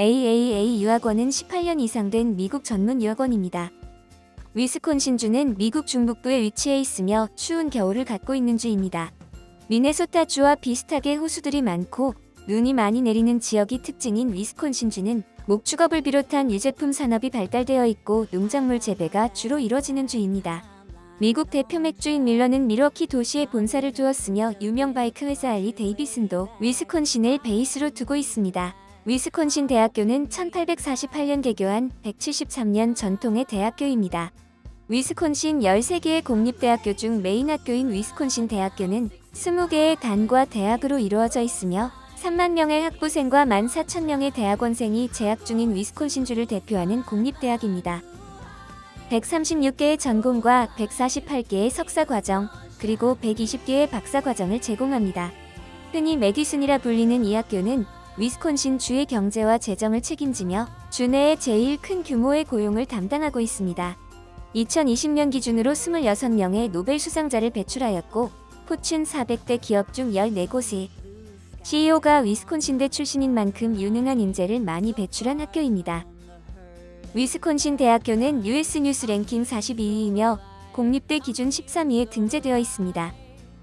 AAA 유학원은 18년 이상 된 미국 전문 유학원입니다. 위스콘신주는 미국 중북부에 위치해 있으며 추운 겨울을 갖고 있는 주입니다. 미네소타주와 비슷하게 호수들이 많고 눈이 많이 내리는 지역이 특징인 위스콘신주는 목축업을 비롯한 유제품 산업이 발달되어 있고 농작물 재배가 주로 이뤄지는 주입니다. 미국 대표 맥주인 밀러는 밀워키 도시에 본사를 두었으며 유명 바이크 회사 알리 데이비슨도 위스콘신을 베이스로 두고 있습니다. 위스콘신 대학교는 1848년 개교한 173년 전통의 대학교입니다. 위스콘신 13개의 공립대학교 중 메인 학교인 위스콘신 대학교는 20개의 단과 대학으로 이루어져 있으며 3만 명의 학부생과 1만 4천 명의 대학원생이 재학 중인 위스콘신주를 대표하는 공립대학입니다. 136개의 전공과 148개의 석사과정, 그리고 120개의 박사과정을 제공합니다. 흔히 메디슨이라 불리는 이 학교는 위스콘신 주의 경제와 재정을 책임지며 주 내의 제일 큰 규모의 고용을 담당하고 있습니다. 2020년 기준으로 26명의 노벨 수상자를 배출하였고 포춘 400대 기업 중 14곳이 CEO가 위스콘신대 출신인 만큼 유능한 인재를 많이 배출한 학교입니다. 위스콘신 대학교는 US 뉴스 랭킹 42위이며 공립대 기준 13위에 등재되어 있습니다.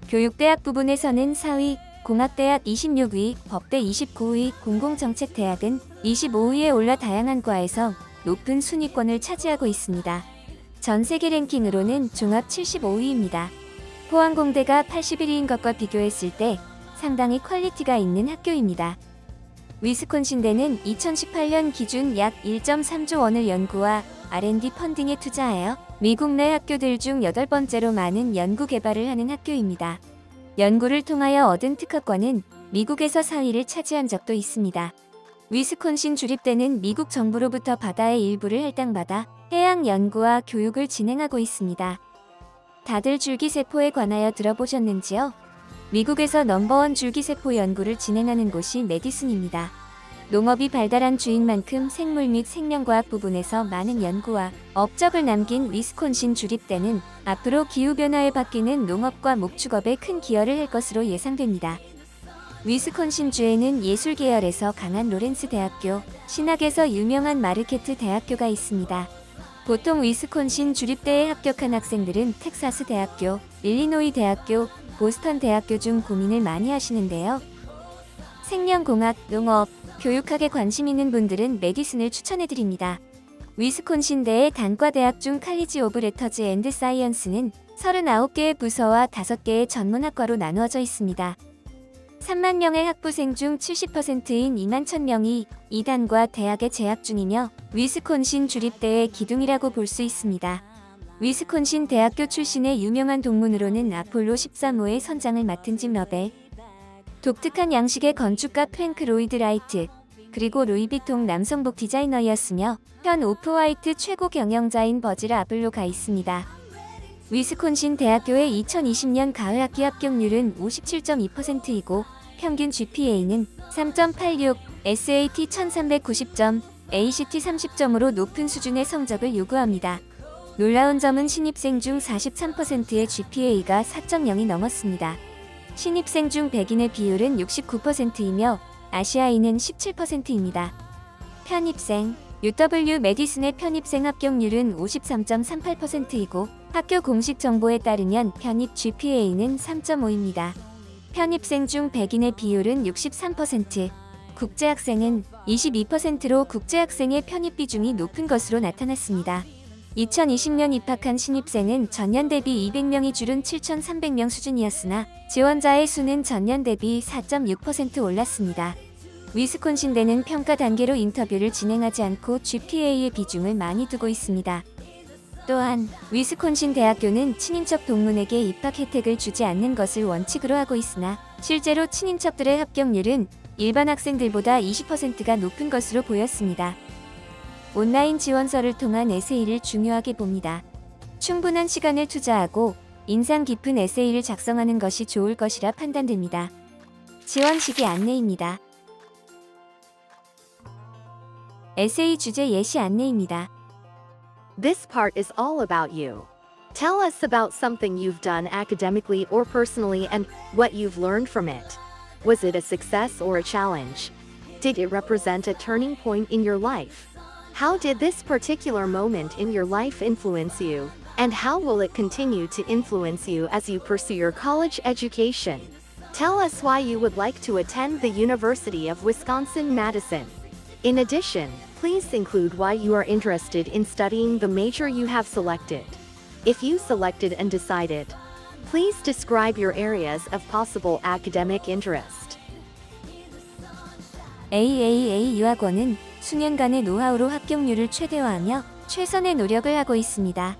교육대학 부분에서는 4위, 공학대학 26위, 법대 29위, 공공정책대학은 25위에 올라 다양한 과에서 높은 순위권을 차지하고 있습니다. 전 세계 랭킹으로는 종합 75위입니다. 포항공대가 81위인 것과 비교했을 때 상당히 퀄리티가 있는 학교입니다. 위스콘신대는 2018년 기준 약 1.3조 원을 연구와 R&D 펀딩에 투자하여 미국 내 학교들 중 여덟 번째로 많은 연구 개발을 하는 학교입니다. 연구를 통하여 얻은 특허권은 미국에서 4위를 차지한 적도 있습니다. 위스콘신 주립대는 미국 정부로부터 바다의 일부를 할당받아 해양 연구와 교육을 진행하고 있습니다. 다들 줄기세포에 관하여 들어보셨는지요? 미국에서 넘버원 줄기세포 연구를 진행하는 곳이 메디슨입니다. 농업이 발달한 주인 만큼 생물 및 생명과학 부분에서 많은 연구와 업적을 남긴 위스콘신 주립대는 앞으로 기후변화에 바뀌는 농업과 목축업에 큰 기여를 할 것으로 예상됩니다. 위스콘신 주에는 예술 계열에서 강한 로렌스 대학교, 신학에서 유명한 마르케트 대학교가 있습니다. 보통 위스콘신 주립대에 합격한 학생들은 텍사스 대학교, 일리노이 대학교, 보스턴 대학교 중 고민을 많이 하시는데요. 생명공학, 농업, 교육학에 관심 있는 분들은 메디슨을 추천해드립니다. 위스콘신대의 단과대학 중 칼리지 오브 레터즈 앤드 사이언스는 39개의 부서와 5개의 전문학과로 나누어져 있습니다. 3만 명의 학부생 중 70%인 2만 1000명이 이단과 대학에 재학 중이며 위스콘신 주립대의 기둥이라고 볼 수 있습니다. 위스콘신 대학교 출신의 유명한 동문으로는 아폴로 13호의 선장을 맡은 짐 러벨, 독특한 양식의 건축가 프랭크 로이드 라이트, 그리고 루이비통 남성복 디자이너였으며 현 오프화이트 최고 경영자인 버질 아블로 가 있습니다. 위스콘신 대학교의 2020년 가을 학기 합격률은 57.2%이고 평균 GPA는 3.86, SAT 1390점, ACT 30점으로 높은 수준의 성적을 요구합니다. 놀라운 점은 신입생 중 43%의 GPA가 4.0이 넘었습니다. 신입생 중 백인의 비율은 69%이며 아시아인은 17%입니다. 편입생 UW 메디슨의 편입생 합격률은 53.38%이고 학교 공식 정보에 따르면 편입 GPA는 3.5입니다. 편입생 중 백인의 비율은 63%, 국제학생은 22%로 국제학생의 편입 비중이 높은 것으로 나타났습니다. 2020년 입학한 신입생은 전년 대비 200명이 줄은 7,300명 수준이었으나 지원자의 수는 전년 대비 4.6% 올랐습니다. 위스콘신대는 평가 단계로 인터뷰를 진행하지 않고 GPA의 비중을 많이 두고 있습니다. 또한 위스콘신 대학교는 친인척 동문에게 입학 혜택을 주지 않는 것을 원칙으로 하고 있으나 실제로 친인척들의 합격률은 일반 학생들보다 20%가 높은 것으로 보였습니다. 온라인 지원서를 통한 에세이를 중요하게 봅니다. 충분한 시간을 투자하고 인상 깊은 에세이를 작성하는 것이 좋을 것이라 판단됩니다. 지원 시기 안내입니다. 에세이 주제 예시 안내입니다. This part is all about you. Tell us about something you've done academically or personally and what you've learned from it. Was it a success or a challenge? Did it represent a turning point in your life? How did this particular moment in your life influence you? And how will it continue to influence you as you pursue your college education? Tell us why you would like to attend the University of Wisconsin-Madison. In addition, please include why you are interested in studying the major you have selected. If you selected and decided, please describe your areas of possible academic interest. AAA 유학원은 수년간의 노하우로 합격률을 최대화하며 최선의 노력을 하고 있습니다.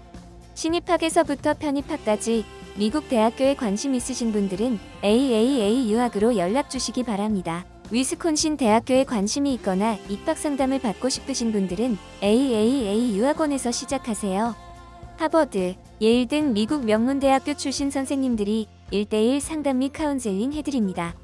신입학에서부터 편입학까지 미국 대학교에 관심 있으신 분들은 AAA 유학으로 연락 주시기 바랍니다. 위스콘신 대학교에 관심이 있거나 입학 상담을 받고 싶으신 분들은 AAA 유학원에서 시작하세요. 하버드, 예일 등 미국 명문 대학교 출신 선생님들이 1대1 상담 및 카운셀링 해드립니다.